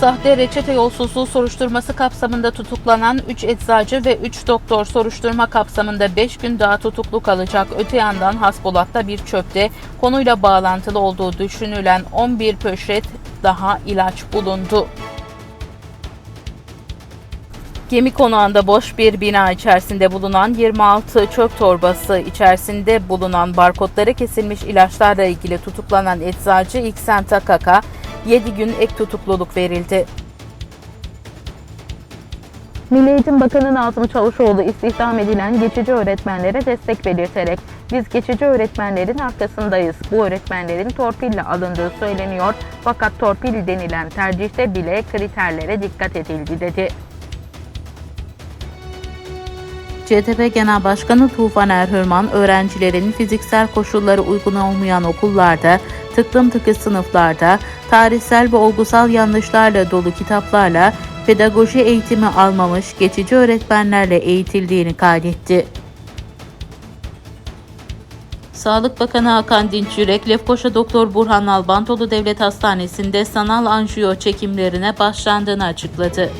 sahte reçete yolsuzluğu soruşturması kapsamında tutuklanan 3 eczacı ve 3 doktor soruşturma kapsamında 5 gün daha tutuklu kalacak. Öte yandan Hasbulat'ta bir çöpte konuyla bağlantılı olduğu düşünülen 11 poşet daha ilaç bulundu. Gemi konağında boş bir bina içerisinde bulunan 26 çöp torbası içerisinde bulunan barkodları kesilmiş ilaçlarla ilgili tutuklanan eczacı İksen Takaka 7 gün ek tutukluluk verildi. Milli Eğitim Bakanı Nazım Çavuşoğlu istihdam edilen geçici öğretmenlere destek belirterek biz geçici öğretmenlerin arkasındayız. Bu öğretmenlerin torpille alındığı söyleniyor fakat torpil denilen tercihte bile kriterlere dikkat edildi dedi. CTP Genel Başkanı Tufan Erhürman, öğrencilerin fiziksel koşulları uygun olmayan okullarda, tıklım tıkı sınıflarda, tarihsel ve olgusal yanlışlarla dolu kitaplarla pedagoji eğitimi almamış geçici öğretmenlerle eğitildiğini kaydetti. Sağlık Bakanı Hakan Dinç Yürek, Lefkoşa Doktor Burhan Albantoğlu Devlet Hastanesi'nde sanal anjiyo çekimlerine başlandığını açıkladı.